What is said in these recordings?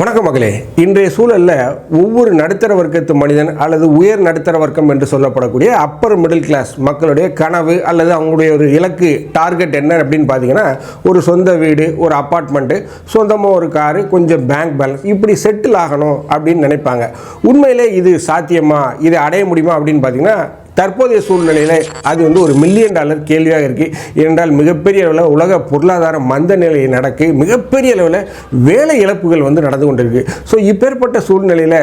வணக்கம் மகளே. இன்றைய சூழலில் ஒவ்வொரு நடுத்தர வர்க்கத்து மனிதன் அல்லது உயர் நடுத்தர வர்க்கம் என்று சொல்லப்படக்கூடிய அப்பர் மிடில் கிளாஸ் மக்களுடைய கனவு அல்லது அவங்களுடைய ஒரு இலக்கு டார்கெட் என்ன அப்படின்னு பார்த்தீங்கன்னா ஒரு சொந்த வீடு ஒரு அப்பார்ட்மெண்ட்டு சொந்தமாக ஒரு காரு கொஞ்சம் பேங்க் பேலன்ஸ் இப்படி செட்டில் ஆகணும் அப்படின்னு நினைப்பாங்க. உண்மையிலே இது சாத்தியமா? இதை அடைய முடியுமா அப்படின்னு பார்த்தீங்கன்னா தற்போதைய சூழ்நிலையில் அது வந்து ஒரு மில்லியன் டாலர் கேள்வியாக இருக்குது ஏனென்றால் மிகப்பெரிய அளவில் உலக பொருளாதார மந்த நிலை நடக்கு மிகப்பெரிய அளவில் வேலை இழப்புகள் வந்து நடந்து கொண்டிருக்கு. ஸோ இப்பேற்பட்ட சூழ்நிலையில்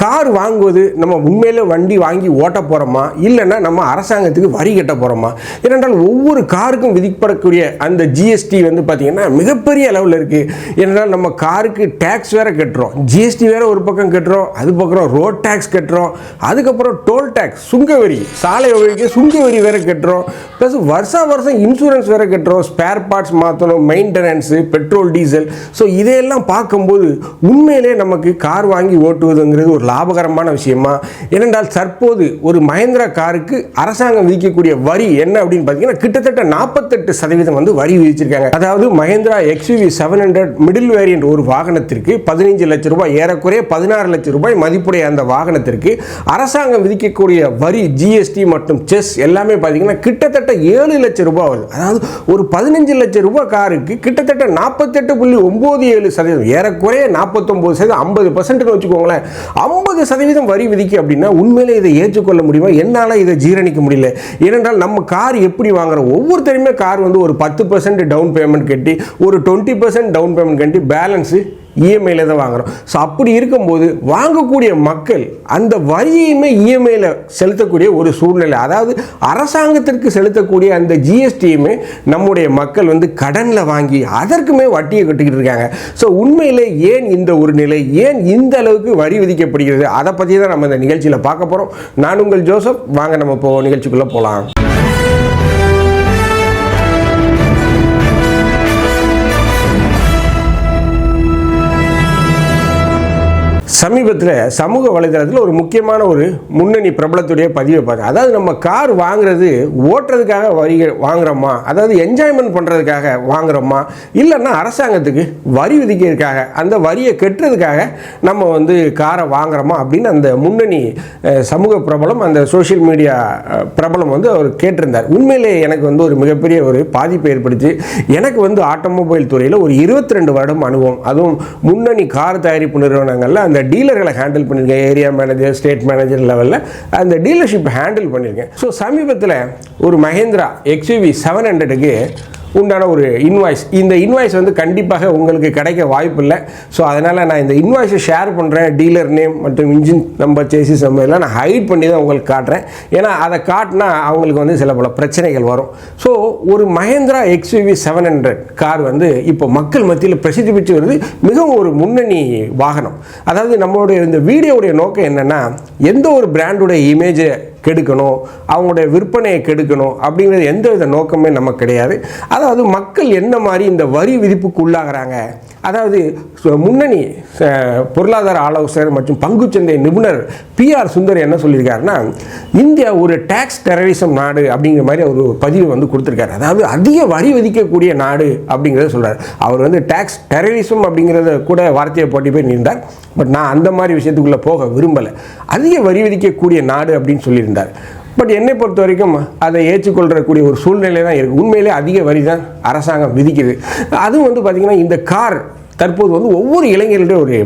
கார் வாங்குவது நம்ம உண்மையில வண்டி வாங்கி ஓட்ட போகிறோமா இல்லைன்னா நம்ம அரசாங்கத்துக்கு வரி கட்ட போகிறோமா ஏனென்றால் ஒவ்வொரு காருக்கும் விதிக்கப்படக்கூடிய அந்த ஜிஎஸ்டி வந்து பார்த்திங்கன்னா மிகப்பெரிய அளவில் இருக்குது ஏனென்றால் நம்ம காருக்கு டேக்ஸ் வேற கட்டுறோம். ஜிஎஸ்டி வேற ஒரு பக்கம் கட்டுறோம். அது பக்கம் ரோட் டேக்ஸ் கட்டுறோம். அதுக்கப்புறம் டோல் டேக்ஸ் சுங்க வரி சாலை வழிக்கு சுங்க வரி வேற கட்டுறோம். ப்ளஸ் வருஷா வருஷம் இன்சூரன்ஸ் வேற கட்டுறோம். ஸ்பேர் பார்ட்ஸ் மாற்றணும் மெயின்டெனன்ஸு பெட்ரோல் டீசல் ஸோ இதையெல்லாம் பார்க்கும்போது உண்மையிலே நமக்கு கார் வாங்கி ஓட்டுவதுங்கிறது ஒரு லாபகரமான விஷயமா? ஏனென்றால் தற்போது ஒரு மஹேந்திரா காருக்கு அரசாங்கம் விதிக்கக்கூடிய வரி என்ன அப்படின்னு பார்த்தீங்கன்னா கிட்டத்தட்ட நாற்பத்தெட்டு சதவீதம் வந்து வரி விதிச்சிருக்காங்க. அதாவது Mahindra XUV seven hundred middle variant ஒரு வாகனத்திற்கு பதினைஞ்சு லட்சம் ரூபாய் ஏறக்குறைய பதினாறு லட்சம் ரூபாய் மதிப்புடைய அந்த வாகனத்திற்கு அரசாங்கம் விதிக்கக்கூடிய வரி ஜிஎஸ்டி மற்றும் செஸ் எல்லாமே பார்த்தீங்கன்னா கிட்டத்தட்ட ஏழு லட்சம் ரூபாய் வருது. அதாவது ஒரு பதினஞ்சு லட்சம் ரூபாய் காருக்கு கிட்டத்தட்ட நாற்பத்தெட்டு புள்ளி ஒம்பது ஏழு சதவீதம் ஏறக்குறைய நாற்பத்தொம்பது சதவீதம் ஐம்பது பர்சன்ட்னு வச்சுக்கோங்களேன். ஐம்பது சதவீதம் வரி விதிக்கு அப்படின்னா உண்மையிலே இதை ஏற்றுக்கொள்ள முடியுமா? என்னால் இதை ஜீரணிக்க முடியல. ஏனென்றால் நம்ம கார் எப்படி வாங்குறோம்? ஒவ்வொருத்தருமே கார் வந்து ஒரு பத்து பர்சன்ட் டவுன் பேமெண்ட் கட்டி ஒரு டுவெண்ட்டி பர்சன்ட் டவுன் பேமெண்ட் கட்டி பேலன்ஸு இஎம்ஐயில் தான் வாங்குறோம். ஸோ அப்படி இருக்கும்போது வாங்கக்கூடிய மக்கள் அந்த வரியையுமே இஎம்ஐயில் செலுத்தக்கூடிய ஒரு சூழ்நிலை அதாவது அரசாங்கத்திற்கு செலுத்தக்கூடிய அந்த ஜிஎஸ்டியுமே நம்முடைய மக்கள் வந்து கடனில் வாங்கி அதற்குமே வட்டியை கட்டிக்கிட்டு இருக்காங்க. ஸோ உண்மையில் ஏன் இந்த ஒரு நிலை ஏன் இந்த அளவுக்கு வரி விதிக்கப்படுகிறது அதை பற்றி தான் நம்ம இந்த நிகழ்ச்சியில் பார்க்க போகிறோம் நான் உங்கள் ஜோசப் வாங்க நம்ம போ நிகழ்ச்சிக்குள்ளே போகலாம் சமீபத்தில் சமூக வலைதளத்தில் ஒரு முக்கியமான ஒரு முன்னணி பிரபலத்துடைய பதிவை பார்த்தேன் அதாவது நம்ம கார் வாங்குறது ஓட்டுறதுக்காக வரி வாங்குறோமா? அதாவது என்ஜாய்மெண்ட் பண்ணுறதுக்காக வாங்குறோமா? இல்லைன்னா அரசாங்கத்துக்கு வரி விதிக்கிறதுக்காக அந்த வரியை கட்டுறதுக்காக நம்ம வந்து காரை வாங்குறோமா? அப்படின்னு அந்த முன்னணி சமூக பிரபலம் அந்த சோஷியல் மீடியா பிரபலம் வந்து அவர் கேட்டிருந்தார். உண்மையிலே எனக்கு வந்து ஒரு மிகப்பெரிய ஒரு பாதிப்பை ஏற்படுத்தி எனக்கு வந்து ஆட்டோமொபைல் துறையில் ஒரு இருபத்தி ரெண்டு வருடம் அனுபவம். அதுவும் முன்னணி கார் தயாரிப்பு நிறுவனங்களில் அந்த டீலர்களை ஹேண்டில் பண்ணியிருக்கேன் ஏரியா மேனேஜர் ஸ்டேட் மேனேஜர் லெவலில் அந்த டீலர்ஷிப் ஹேண்டில் பண்ணியிருக்கேன். ஸோ சமீபத்தில் ஒரு மஹேந்திரா எக்ஸ்யூவி செவன் ஹண்ட்ரடுக்கு உண்டான ஒரு இன்வாய்ஸ் இந்த இன்வாய்ஸ் வந்து கண்டிப்பாக உங்களுக்கு கிடைக்க வாய்ப்பு இல்லை ஸோ அதனால் நான் இந்த இன்வாய்ஸை ஷேர் பண்ணுறேன் டீலர் நேம் மற்றும் இன்ஜின் நம்பர் சேசிஸ் நம்பர் எல்லாம் நான் ஹைட் பண்ணி தான் உங்களுக்கு காட்டுறேன். ஏன்னா அதை காட்டினா அவங்களுக்கு வந்து சில பல பிரச்சனைகள் வரும். ஸோ ஒரு Mahindra XUV seven hundred car வந்து இப்போ மக்கள் மத்தியில் பிரசித்தி பெற்று வருது. மிகவும் ஒரு முன்னணி வாகனம். அதாவது நம்மளுடைய இந்த வீடியோவுடைய நோக்கம் என்னென்னா எந்த ஒரு பிராண்டுடைய இமேஜை கெடுக்கணும் அவங்களுடைய விற்பனையை கெடுக்கணும் அப்படிங்கிறது எந்த வித நோக்கமே நமக்கு கிடையாது. அதாவது மக்கள் என்ன மாதிரி இந்த வரி விதிப்புக்கு உள்ளாகிறாங்க? அதாவது சு- முன்னணி பொருளாதார ஆலோசகர் மற்றும் பங்குச்சந்தை நிபுணர் பிஆர் சுந்தர் என்ன சொல்லியிருக்காருன்னா இந்தியா ஒரு டேக்ஸ் டெரரிசம் நாடு அப்படிங்கிற மாதிரி அவர் பதிவு வந்து கொடுத்துருக்காரு. அதாவது அதிக வரி விதிக்கக்கூடிய நாடு அப்படிங்கிறத சொல்கிறார் அவர் வந்து டேக்ஸ் டெரரிசம் அப்படிங்கிறத கூட வார்த்தையை போட்டி போய் நின்றார். பட் நான் அந்த மாதிரி விஷயத்துக்குள்ளே போக விரும்பலை. அதிக வரி விதிக்கக்கூடிய நாடு அப்படின்னு சொல்லியிருந்தார். பட் என்னை பொறுத்த வரைக்கும் அதை ஏற்றுக்கொள்ளக்கூடிய ஒரு சூழ்நிலை தான் இருக்குது உண்மையிலே அதிக வரி தான் அரசாங்கம் விதிக்குது. அதுவும் வந்து பார்த்திங்கன்னா இந்த கார் தற்போது வந்து ஒவ்வொரு இளைஞர்களுடைய ஒரு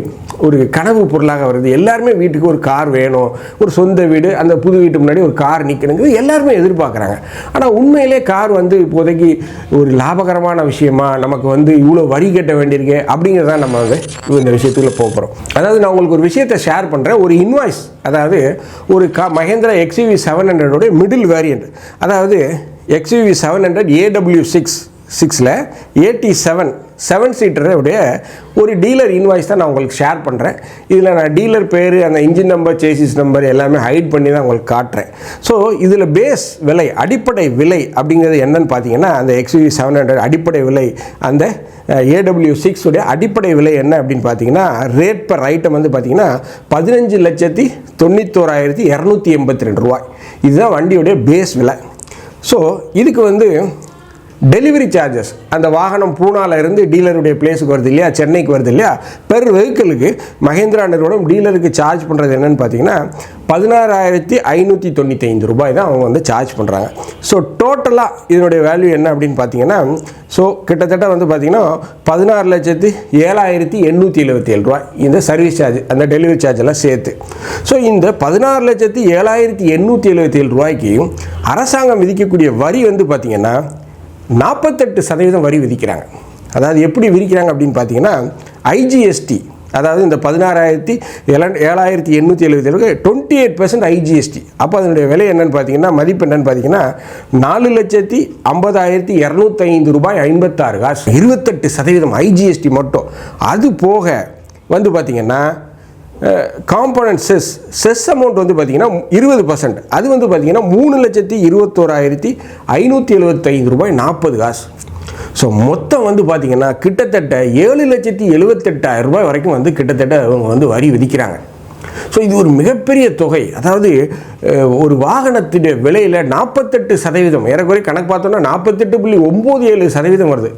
ஒரு கனவு பொருளாக வருது. எல்லாருமே வீட்டுக்கு ஒரு கார் வேணும். ஒரு சொந்த வீடு அந்த புது வீட்டு முன்னாடி ஒரு கார் நிற்கணுங்கிறது எல்லாருமே எதிர்பார்க்குறாங்க. ஆனால் உண்மையிலே கார் வந்து இப்போதைக்கு ஒரு லாபகரமான விஷயமா நமக்கு வந்து இவ்வளோ வரி கட்ட வேண்டியிருக்கே அப்படிங்கிறதான் நம்ம வந்து இந்த விஷயத்துக்குள்ளே போக போகிறோம் அதாவது நான் உங்களுக்கு ஒரு விஷயத்தை ஷேர் பண்ணுறேன் ஒரு இன்வாய்ஸ் அதாவது ஒரு கா மஹேந்திரா எக்ஸ்யூவி செவன் ஹண்ட்ரடோடைய மிடில் வேரியண்ட் அதாவது XUV seven hundred AW six சிக்ஸில் ஏடி செவன் செவன் சீட்டருடைய ஒரு டீலர் இன்வாய்ஸ் தான் நான் உங்களுக்கு ஷேர் பண்ணுறேன் இதில் நான் டீலர் பேர் அந்த இன்ஜின் நம்பர் சேசிஸ் நம்பர் எல்லாமே ஹைட் பண்ணி தான் உங்களுக்கு காட்டுறேன். ஸோ இதில் பேஸ் விலை அடிப்படை விலை அப்படிங்கிறது என்னன்னு பார்த்தீங்கன்னா அந்த எக்ஸ்யூவி செவன் ஹண்ட்ரட் அடிப்படை விலை அந்த ஏடபிள்யூ சிக்ஸ் உடைய அடிப்படை விலை என்ன அப்படின்னு பார்த்தீங்கன்னா ரேட் பர் ஐட்டம் வந்து பார்த்தீங்கன்னா பதினஞ்சு லட்சத்தி தொண்ணூத்தோராயிரத்தி இரநூத்தி எண்பத்தி ரெண்டு ரூபாய். இதுதான் வண்டியுடைய பேஸ் விலை. ஸோ இதுக்கு வந்து டெலிவரி சார்ஜஸ் அந்த வாகனம் பூனால இருந்து டீலருடைய பிளேஸுக்கு வருது இல்லையா? சென்னைக்கு வருது இல்லையா? பெர் வெஹிக்கிளுக்கு மஹேந்திரா நிறுவனம் டீலருக்கு சார்ஜ் பண்ணுறது என்னன்னு பார்த்தீங்கன்னா பதினாறாயிரத்தி ஐநூற்றி தொண்ணூற்றி ஐந்து ரூபாய் தான் அவங்க வந்து சார்ஜ் பண்ணுறாங்க ஸோ டோட்டலாக இதனுடைய வேல்யூ என்ன அப்படின்னு பார்த்தீங்கன்னா ஸோ கிட்டத்தட்ட வந்து பார்த்தீங்கன்னா பதினாறு லட்சத்து ஏழாயிரத்தி எண்ணூற்றி எழுபத்தி ஏழு ரூபாய் இந்த சர்வீஸ் சார்ஜ் அந்த டெலிவரி சார்ஜ் எல்லாம் சேர்த்து. ஸோ இந்த பதினாறு லட்சத்து ஏழாயிரத்தி எண்ணூற்றி எழுபத்தி ஏழு ரூபாய்க்கு அரசாங்கம் விதிக்கக்கூடிய வரி வந்து பார்த்தீங்கன்னா நாற்பத்தெட்டு சதவீதம் வரி விதிக்கிறாங்க. அதாவது எப்படி விதிக்கிறாங்க அப்படின்னு பார்த்தீங்கன்னா ஐஜிஎஸ்டி அதாவது இந்த பதினாறாயிரத்தி ஏழாயிரத்தி எண்ணூற்றி எழுபத்தி ஏழு டுவெண்ட்டி எயிட் பர்சன்ட் ஐஜிஎஸ்டி அப்போ அதனுடைய விலை என்னன்னு பார்த்தீங்கன்னா மதிப்பு என்னன்னு பார்த்தீங்கன்னா நாலு லட்சத்தி ஐம்பதாயிரத்தி இரநூத்தைந்து ரூபாய் ஐம்பத்தாறு காசு. இருபத்தெட்டு சதவீதம் ஐஜிஎஸ்டி மட்டும். அது போக வந்து பார்த்தீங்கன்னா காம்பனன்ட் செஸ் செஸ் அமௌண்ட் வந்து பார்த்தீங்கன்னா இருபது பர்சன்ட் அது வந்து பார்த்தீங்கன்னா மூணு லட்சத்தி இருபத்தோராயிரத்தி ஐநூற்றி எழுபத்தைந்து ரூபாய் நாற்பது காசு. ஸோ மொத்தம் வந்து பார்த்தீங்கன்னா கிட்டத்தட்ட ஏழு லட்சத்தி எழுபத்தெட்டாயிரம் ரூபாய் வரைக்கும் வந்து கிட்டத்தட்ட அவங்க வந்து வரி விதிக்கிறாங்க. ஸோ இது ஒரு மிகப்பெரிய தொகை. அதாவது ஒரு வாகனத்துடைய விலையில் நாற்பத்தெட்டு சதவீதம். ஏறக்குறைய கணக்கு பார்த்தோம்னா நாற்பத்தெட்டு புள்ளி ஒம்பது ஏழு சதவீதம் வருது.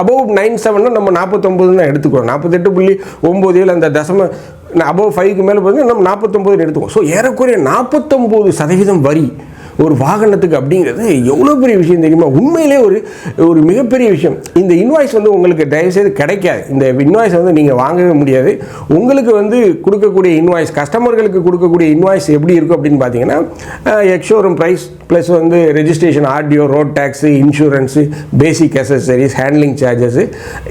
அபவ் நைன் செவன்னா நம்ம நாற்பத்தொம்பதுன்னு தான் எடுத்துக்கிறோம். நாற்பத்தெட்டு புள்ளி ஒம்பது ஏழு அந்த தசம அபவ் ஃபைவ்க்கு மேலே பார்த்தீங்கன்னா நம்ம நாற்பத்தொம்பதுன்னு எடுத்துக்கோம் ஸோ ஏறக்குறைய நாற்பத்தொம்போது சதவீதம் வரி. ஒரு வாகனத்துக்கு அப்படிங்கிறது எவ்வளோ பெரிய விஷயம் தெரியுமா? உண்மையிலே ஒரு ஒரு மிகப்பெரிய விஷயம். இந்த இன்வாய்ஸ் வந்து உங்களுக்கு தயவுசெய்து கிடைக்காது. இந்த இன்வாய்ஸ் வந்து நீங்கள் வாங்கவே முடியாது. உங்களுக்கு வந்து கொடுக்கக்கூடிய இன்வாய்ஸ் கஸ்டமர்களுக்கு கொடுக்கக்கூடிய இன்வாய்ஸ் எப்படி இருக்கும் அப்படின்னு பார்த்தீங்கன்னா எக்ஷோரூம் ப்ரைஸ் ப்ளஸ் வந்து registration RTO road tax insurance basic accessories handling charges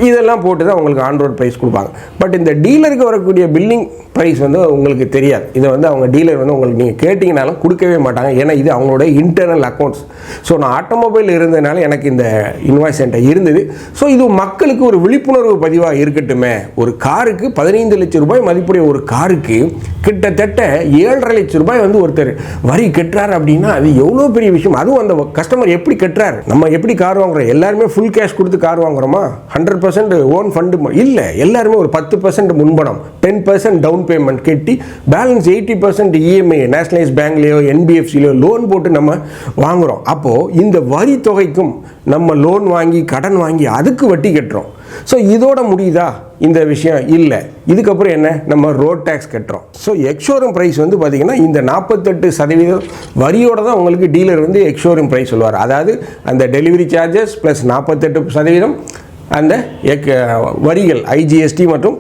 இதெல்லாம் போட்டு தான் உங்களுக்கு ஆன் ரோட் ப்ரைஸ் கொடுப்பாங்க. பட் இந்த டீலருக்கு வரக்கூடிய பில்லிங் ப்ரைஸ் வந்து உங்களுக்கு தெரியாது. இதை வந்து அவங்க டீலர் வந்து உங்களுக்கு நீங்கள் கேட்டிங்கனாலும் கொடுக்கவே மாட்டாங்க. ஏன்னா இது அவங்களோட இன்டர்னல் அக்கௌண்ட்ஸ் ஸோ நான் ஆட்டோமொபைல் இருந்ததுனால எனக்கு இந்த இன்வாய்ஸ் சென்டர் இருந்தது. ஸோ இது மக்களுக்கு ஒரு விழிப்புணர்வு பதிவாக இருக்கட்டுமே. ஒரு காருக்கு பதினைந்து லட்சம் ரூபாய் மதிப்புடைய ஒரு காருக்கு கிட்டத்தட்ட ஏழரை லட்சம் ரூபாய் வந்து ஒருத்தர் வரி கட்டுறாரு அப்படின்னா அது எவ்வளோ பெரிய விஷயம். அதுவும் அந்த கஸ்டமர் எப்படி கட்டுறாரு? நம்ம எப்படி கார் வாங்குறோம்? எல்லாருமே ஃபுல் கேஷ் கொடுத்து கார் வாங்குறோமா? ஹண்ட்ரட் பர்சன்ட் ஓன் ஃபண்டு இல்லை எல்லாருமே ஒரு பத்து பர்சன்ட் முன்பணம் டென் பர்சன்ட் டவுன் பேமெண்ட் கட்டி balance eighty percent EMI nationalise பேங்க்லேயோ என்பிஎஃப்சிலையோ லோன் போட்டு நம்ம வாங்குறோம். அப்போது இந்த வரி தொகைக்கும் நம்ம லோன் வாங்கி கடன் வாங்கி அதுக்கு வட்டி கட்டுறோம். ஸோ இதோட முடியுதா? இந்த விஷயம் இல்லை. இதுக்கப்புறம் என்ன? நம்ம ரோட் டேக்ஸ் கட்டுறோம். ஸோ எக்ஷோரூம் ப்ரைஸ் வந்து பார்த்திங்கன்னா இந்த நாற்பத்தெட்டு சதவீதம் வரியோட தான் உங்களுக்கு டீலர் வந்து எக்ஷோரூம் ப்ரைஸ் சொல்லுவார். அதாவது அந்த டெலிவரி சார்ஜஸ் ப்ளஸ் நாற்பத்தெட்டு சதவீதம் அந்த எக் வரிகள் ஐஜிஎஸ்டி மற்றும்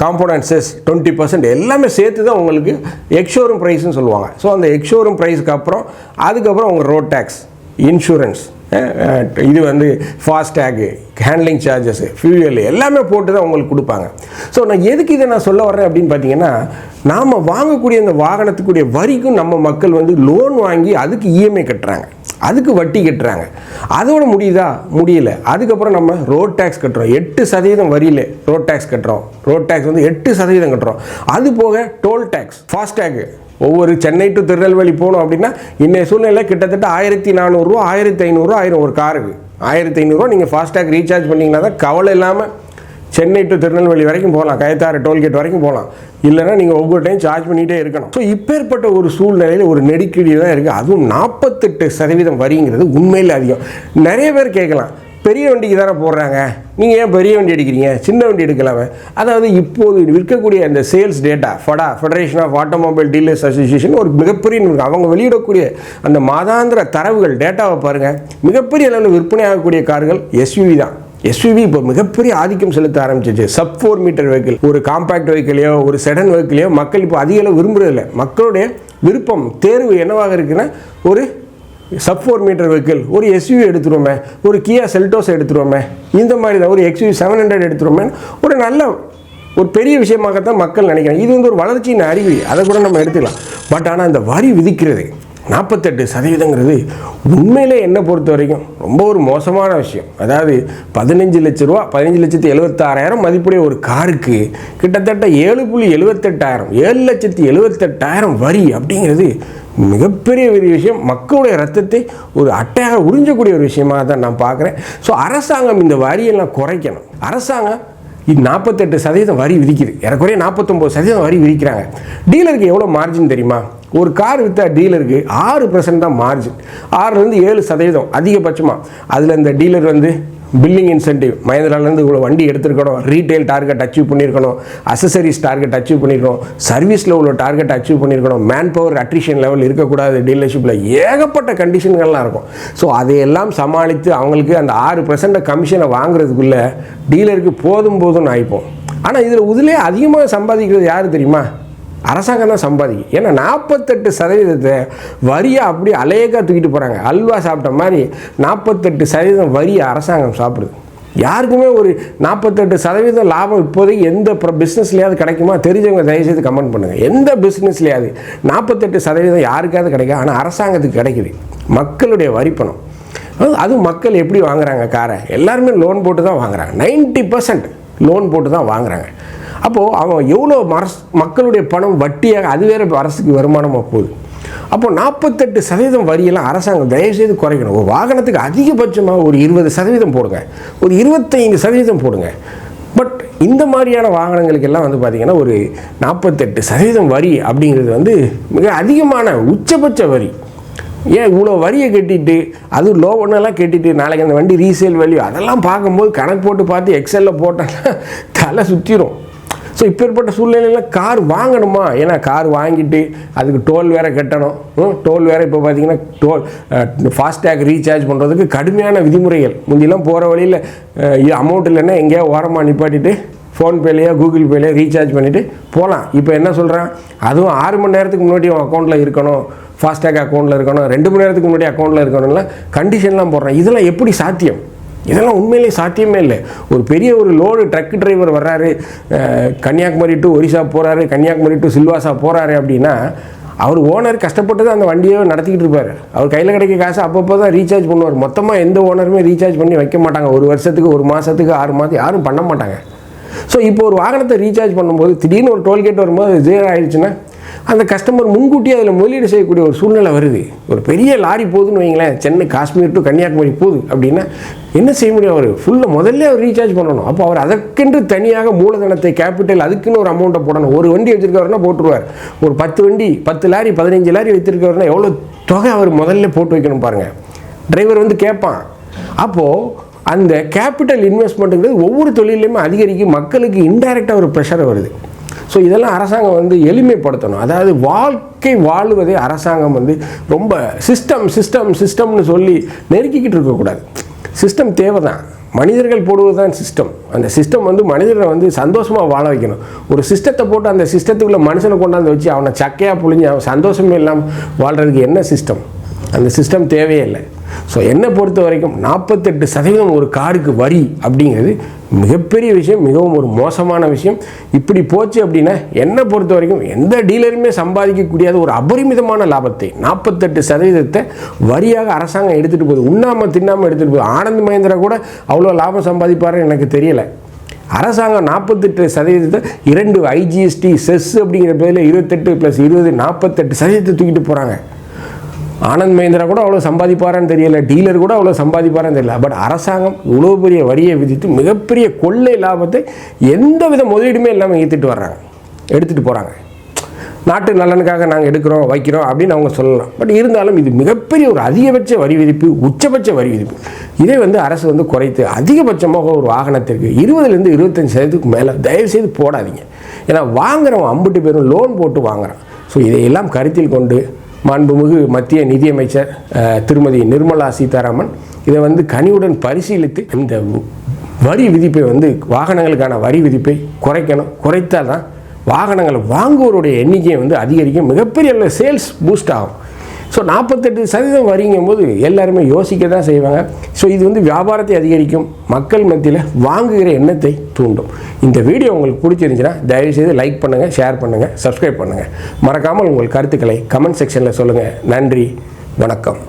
காம்போனன்சஸ் டுவெண்ட்டி பர்சன்ட் எல்லாமே சேர்த்து தான் உங்களுக்கு எக்ஷோரூம் ப்ரைஸ்னு சொல்லுவாங்க. ஸோ அந்த எக்ஷோரூம் ப்ரைஸ்க்கு அப்புறம் அதுக்கப்புறம் உங்கள் ரோட் டேக்ஸ் இன்சூரன்ஸ் இது வந்து ஃபாஸ்டேகு ஹேண்ட்லிங் சார்ஜஸ் ஃபியூயல் எல்லாமே போட்டு தான் உங்களுக்கு கொடுப்பாங்க. ஸோ நான் எதுக்கு இதை நான் சொல்ல வரேன் அப்படின்னு பார்த்தீங்கன்னா நாம் வாங்கக்கூடிய அந்த வாகனத்துக்குரிய வரிக்கும் நம்ம மக்கள் வந்து லோன் வாங்கி அதுக்கு இஎம்ஐ கட்டுறாங்க. அதுக்கு வட்டி கட்டுறாங்க. அதோட முடியுதா? முடியல. அதுக்கப்புறம் நம்ம ரோட் டேக்ஸ் கட்டுறோம். எட்டு சதவீதம் வரியில் ரோட் டேக்ஸ் கட்டுறோம். ரோட் டேக்ஸ் வந்து எட்டு சதவீதம் கட்டுறோம். அது போக டோல் டேக்ஸ் ஃபாஸ்டேகு ஒவ்வொரு சென்னை டு திருநெல்வேலி போகணும் அப்படின்னா இன்றைய சூழ்நிலை கிட்டத்தட்ட ஆயிரத்தி நானூறுரூவா ஆயிரத்தி ஐநூறுரூவா ஆயிரம் ஒரு காருக்கு ஆயிரத்தி ஐநூறுரூவா நீங்கள் ஃபாஸ்டாக் ரீசார்ஜ் பண்ணிங்கன்னா தான் கவலை இல்லாமல் சென்னை டு திருநெல்வேலி வரைக்கும் போகலாம். கயத்தாறு டோல்கேட் வரைக்கும் போகலாம். இல்லைன்னா நீங்கள் ஒவ்வொரு டைம் சார்ஜ் பண்ணிகிட்டே இருக்கணும். ஸோ இப்பேற்பட்ட ஒரு சூழ்நிலையில் ஒரு நெருக்கடி தான் இருக்குது அதுவும் நாற்பத்தெட்டு சதவீதம் வரிங்கிறது உண்மையில் அதிகம். நிறைய பேர் கேட்கலாம். பெரிய வண்டிக்கு தானே போடுறாங்க? நீங்கள் ஏன் பெரிய வண்டி எடுக்கிறீங்க? சின்ன வண்டி எடுக்கலாமே. அதாவது இப்போது விற்கக்கூடிய அந்த sales data FADA federation of automobile dealers association ஒரு மிகப்பெரிய அவங்க வெளியிடக்கூடிய அந்த மாதாந்திர தரவுகள் டேட்டாவை பாருங்கள் மிகப்பெரிய அளவில் விற்பனை ஆகக்கூடிய கார்கள் எஸ்யூவி தான். எஸ்யூவி இப்போ மிகப்பெரிய ஆதிக்கம் செலுத்த ஆரம்பிச்சிச்சு. சப் ஃபோர் மீட்டர் வெஹிக்கிள் ஒரு காம்பேக்ட் வெஹிக்கிளையோ ஒரு செடன் வெஹிக்கிளையோ மக்கள் இப்போ அதிக அளவு விரும்புறதில்லை. மக்களுடைய விருப்பம் தேர்வு என்னவாக இருக்குன்னா ஒரு சப் ஃபோர் மீட்டர் வெஹிக்கிள் ஒரு எஸ்யூவி எடுத்துருவோமே ஒரு கியா செல்டோஸ் எடுத்துருவோமே இந்த மாதிரி தான் ஒரு எக்ஸ்யூவி செவன் ஹண்ட்ரட் எடுத்துருவோமே ஒரு நல்ல ஒரு பெரிய விஷயமாகத்தான் மக்கள் நினைக்கிறாங்க. இது வந்து ஒரு வளர்ச்சியின் அறிவு அதை கூட நம்ம எடுத்துக்கலாம். பட் ஆனால் இந்த வரி விதிக்கிறது நாற்பத்தெட்டு சதவீதங்கிறது உண்மையிலே என்னை பொறுத்த வரைக்கும் ரொம்ப ஒரு மோசமான விஷயம். அதாவது பதினஞ்சு லட்ச ரூபா பதினஞ்சு லட்சத்தி எழுபத்தாறாயிரம் மதிப்புடைய ஒரு காருக்கு கிட்டத்தட்ட ஏழு புள்ளி எழுபத்தெட்டாயிரம் ஏழு லட்சத்தி எழுபத்தெட்டாயிரம் வரி அப்படிங்கிறது மிகப்பெரிய பெரிய விஷயம். மக்களுடைய ரத்தத்தை ஒரு அட்டையாக உறிஞ்சக்கூடிய ஒரு விஷயமாக தான் நான் பார்க்குறேன். ஸோ அரசாங்கம் இந்த வரியெல்லாம் குறைக்கணும். அரசாங்கம் இது நாற்பத்தெட்டு சதவீதம் வரி விதிக்குது. ஏறக்குறைய நாற்பத்தொம்போது சதவீதம் வரி விதிக்கிறாங்க. டீலருக்கு எவ்வளோ மார்ஜின் தெரியுமா? ஒரு கார் விற்றா டீலருக்கு ஆறு பர்சன்ட் தான் மார்ஜின் ஆறுலேருந்து ஏழு சதவீதம் அதிகபட்சமாக அதில் இந்த டீலர் வந்து பில்லிங் இன்சென்டிவ் மைந்திராலேருந்து இவ்வளோ வண்டி எடுத்துருக்கணும். ரீட்டைல் டார்கெட் அச்சீவ் பண்ணியிருக்கணும். அசசரிஸ் டார்கெட் அச்சீவ் பண்ணியிருக்கணும். சர்வீஸில் உள்ள டார்கெட் அச்சீவ் பண்ணியிருக்கணும். மேன் பவர் அட்ரிஷன் லெவல் இருக்கக்கூடாது டீலர்ஷிப்பில் ஏகப்பட்ட கண்டிஷன்கள்லாம் இருக்கும். ஸோ அதையெல்லாம் சமாளித்து அவங்களுக்கு அந்த ஆறு பர்சன்ட் கமிஷனை வாங்குறதுக்குள்ளே டீலருக்கு போதும் போதும்னு ஆகிப்போம் ஆனால் இதில் உதிலே அதிகமாக சம்பாதிக்கிறது யார் தெரியுமா? அரசாங்கம் தான் சம்பாதிக்கும் ஏன்னா நாற்பத்தெட்டு சதவீதத்தை வரியாக அப்படியே அலேக்கா தூக்கிட்டு போகிறாங்க அல்வா சாப்பிட்ட மாதிரி நாற்பத்தெட்டு சதவீதம் வரியை அரசாங்கம் சாப்பிடுது. யாருக்குமே ஒரு நாற்பத்தெட்டு சதவீதம் லாபம் இப்போதைக்கு எந்த பிஸ்னஸ்லையாவது கிடைக்குமா? தெரிஞ்சவங்க தயவுசெய்து கமெண்ட் பண்ணுங்கள் எந்த பிஸ்னஸ்லையாவது நாற்பத்தெட்டு சதவீதம் யாருக்காவது கிடைக்கும் ஆனால் அரசாங்கத்துக்கு கிடைக்குது. மக்களுடைய வரிப்பணம். அது- அதுவும் மக்கள் எப்படி வாங்குறாங்க? காரை. எல்லாருமே லோன் போட்டு தான் வாங்குறாங்க. நைன்ட்டி பர்சன்ட் லோன் போட்டு தான் வாங்குறாங்க. அப்போது அவன் எவ்வளோ மரஸ் மக்களுடைய பணம் வட்டியாக அது வேறு அரசுக்கு வருமானமாக போகுது. அப்போ நாற்பத்தெட்டு சதவீதம் வரியெல்லாம் அரசாங்கம் தயவுசெய்து குறைக்கணும். ஒரு வாகனத்துக்கு அதிகபட்சமாக ஒரு இருபது சதவீதம் போடுங்க. ஒரு இருபத்தைந்து சதவீதம் போடுங்க. பட் இந்த மாதிரியான வாகனங்களுக்கெல்லாம் வந்து பார்த்திங்கன்னா ஒரு நாற்பத்தெட்டு சதவீதம் வரி அப்படிங்கிறது வந்து மிக அதிகமான உச்சபட்ச வரி. ஏன் இவ்வளோ வரியை கட்டிட்டு அது ஒன்றெல்லாம் கட்டிட்டு நாளைக்கு அந்த வண்டி ரீசேல் வேல்யூ அதெல்லாம் பார்க்கும்போது கணக்கு போட்டு பார்த்து எக்ஸலில் போட்டால் தலை சுற்றிடும் ஸோ இப்பேற்பட்ட சூழ்நிலையில் கார் வாங்கணுமா? ஏன்னா கார் வாங்கிட்டு அதுக்கு டோல் வேற கட்டணும். ம், டோல் வேற இப்போ பார்த்தீங்கன்னா டோல் ஃபாஸ்டேக் ரீசார்ஜ் பண்ணுறதுக்கு கடுமையான விதிமுறைகள். முந்திலாம் போகிற வழியில் அமௌண்ட் இல்லைன்னா எங்கேயோ ஓரமாக நிப்பாட்டிட்டு ஃபோன்பேலையோ கூகுள் பேலையோ ரீசார்ஜ் பண்ணிவிட்டு போகலாம் இப்போ என்ன சொல்கிறான் அதுவும் ஆறு மணி நேரத்துக்கு முன்னாடி உன் அக்கௌண்ட்டில் இருக்கணும். ஃபாஸ்டேக் அக்கௌண்ட்டில் இருக்கணும். ரெண்டு மணி நேரத்துக்கு முன்னாடி அக்கௌண்ட்டில் இருக்கணும்ல கண்டிஷன்லாம் போடுறான். இதெல்லாம் எப்படி சாத்தியம்? இதெல்லாம் உண்மையிலே சாத்தியமே இல்லை. ஒரு பெரிய ஒரு லோடு ட்ரக் டிரைவர் வர்றாரு கன்னியாகுமரி டு ஒரிசா போகிறாரு கன்னியாகுமரி டு சில்வாசா போகிறாரு அப்படின்னா அவர் ஓனர் கஷ்டப்பட்டு தான் அந்த வண்டியை நடத்திக்கிட்டு இருப்பார். அவர் கையில் கிடைக்க காசு அப்பப்போ தான் ரீசார்ஜ் பண்ணுவார். மொத்தமாக எந்த ஓனருமே ரீசார்ஜ் பண்ணி வைக்க மாட்டாங்க. ஒரு வருஷத்துக்கு ஒரு மாதத்துக்கு ஆறு மாதம் யாரும் பண்ண மாட்டாங்க. ஸோ இப்போ ஒரு வாகனத்தை ரீசார்ஜ் பண்ணும்போது திடீர்னு ஒரு டோல்கேட் வரும்போது ஜீரோ ஆயிடுச்சுன்னா அந்த கஸ்டமர் முன்கூட்டியே அதில் முதலீடு செய்யக்கூடிய ஒரு சூழ்நிலை வருது. ஒரு பெரிய லாரி போகுதுன்னு வைங்களேன் சென்னை காஷ்மீர் டு கன்னியாகுமரி போகுது அப்படின்னா என்ன செய்ய முடியும் அவர்? ஃபுல்லாக முதல்ல அவர் ரீசார்ஜ் பண்ணணும். அப்போ அவர் அதற்கென்று தனியாக மூலதனத்தை கேபிட்டல் அதுக்குன்னு ஒரு அமௌண்ட்டை போடணும். ஒரு வண்டி வச்சிருக்கவர்னா போட்டுருவார். ஒரு பத்து வண்டி பத்து லாரி பதினஞ்சு லாரி வச்சுருக்கவர்னா எவ்வளோ தொகை அவர் முதல்ல போட்டு வைக்கணும் பாருங்கள் டிரைவர் வந்து கேட்பான் அப்போது அந்த கேபிட்டல் இன்வெஸ்ட்மெண்ட்டுங்கிறது ஒவ்வொரு தொழிலையுமே அதிகரிக்கும். மக்களுக்கு இன்டைரக்டாக ஒரு ப்ரெஷர் வருது. ஸோ இதெல்லாம் அரசாங்கம் வந்து எளிமைப்படுத்தணும். அதாவது வாழ்க்கை வாழ்வதே அரசாங்கம் வந்து ரொம்ப சிஸ்டம் சிஸ்டம் சிஸ்டம்னு சொல்லி நெருக்கிக்கிட்டு இருக்கக்கூடாது. சிஸ்டம் தேவை தான் மனிதர்கள் போடுவது தான் சிஸ்டம் அந்த சிஸ்டம் வந்து மனிதரை வந்து சந்தோஷமாக வாழ வைக்கணும். ஒரு சிஸ்டத்தை போட்டு அந்த சிஸ்டத்துக்குள்ளே மனுஷனை கொண்டாந்து வச்சு அவனை சக்கையாக புழிஞ்சு அவன் சந்தோஷமே இல்லாமல் வாழ்கிறதுக்கு என்ன சிஸ்டம் அந்த சிஸ்டம் தேவையே இல்லை. ஸோ என்னை பொறுத்த வரைக்கும் நாற்பத்தெட்டு சதவீதம் ஒரு காருக்கு வரி அப்படிங்கிறது மிகப்பெரிய விஷயம் மிகவும் ஒரு மோசமான விஷயம். இப்படி போச்சு அப்படின்னா என்னை பொறுத்த வரைக்கும் எந்த டீலருமே சம்பாதிக்கக்கூடியாத ஒரு அபரிமிதமான லாபத்தை நாற்பத்தெட்டு சதவீதத்தை வரியாக அரசாங்கம் எடுத்துகிட்டு போகுது. உண்ணாமல் தின்னாமல் எடுத்துகிட்டு போகுது. ஆனந்த் மகேந்திரா கூட அவ்வளோ லாபம் சம்பாதிப்பாருன்னு எனக்கு தெரியலை. அரசாங்கம் நாற்பத்தெட்டு சதவீதத்தை இரண்டு ஐஜிஎஸ்டி செஸ் அப்படிங்கிற பேரில் இருபத்தெட்டு ப்ளஸ் இருபது நாற்பத்தெட்டு சதவீதத்தை தூக்கிட்டு போகிறாங்க ஆனந்த் மஹிந்திரா கூட அவ்வளோ சம்பாதிப்பாரான்னு தெரியல டீலர் கூட அவ்வளோ சம்பாதிப்பாரான்னு தெரியல. பட் அரசாங்கம் இவ்வளோ பெரிய வரியை விதித்து மிகப்பெரிய கொள்ளை லாபத்தை எந்த வித முதலீடுமே இல்லாமல் ஏற்றிட்டு வர்றாங்க. எடுத்துகிட்டு போகிறாங்க நாட்டு நலனுக்காக நாங்கள் எடுக்கிறோம் வைக்கிறோம் அப்படின்னு அவங்க சொல்லலாம். பட் இருந்தாலும் இது மிகப்பெரிய ஒரு அதிகபட்ச வரி விதிப்பு உச்சபட்ச வரி விதிப்பு. இதை வந்து அரசு வந்து குறைத்து அதிகபட்சமாக ஒரு வாகனத்திற்கு இருபதுலேருந்து இருபத்தஞ்சு சதவீதத்துக்கு மேலே தயவுசெய்து போடாதீங்க. ஏன்னா வாங்குறவன் அம்பிட்டு பேரும் லோன் போட்டு வாங்குறான். ஸோ இதையெல்லாம் கருத்தில் கொண்டு மாண்புமிகு மத்திய நிதியமைச்சர் திருமதி நிர்மலா சீதாராமன். இதை வந்து கனிவுடன் பரிசீலித்து இந்த வரி விதிப்பை வந்து வாகனங்களுக்கான வரி விதிப்பை குறைக்கணும். குறைத்தால் தான் வாகனங்களை வாங்குவோருடைய எண்ணிக்கையை வந்து அதிகரிக்கும். மிகப்பெரிய அளவில் சேல்ஸ் பூஸ்ட் ஆகும். ஸோ நாற்பத்தெட்டு சதவீதம் வரிங்கும் போது எல்லாருமே யோசிக்க தான் செய்வாங்க. ஸோ இது வந்து வியாபாரத்தை அதிகரிக்கும். மக்கள் மத்தியில் வாங்குகிற எண்ணத்தை தூண்டும். இந்த வீடியோ உங்களுக்கு பிடிச்சிருந்துச்சுன்னா தயவுசெய்து லைக் பண்ணுங்கள் ஷேர் பண்ணுங்கள் சப்ஸ்கிரைப் பண்ணுங்கள் மறக்காமல் உங்கள் கருத்துக்களை கமெண்ட் செக்ஷனில் சொல்லுங்கள் நன்றி வணக்கம்.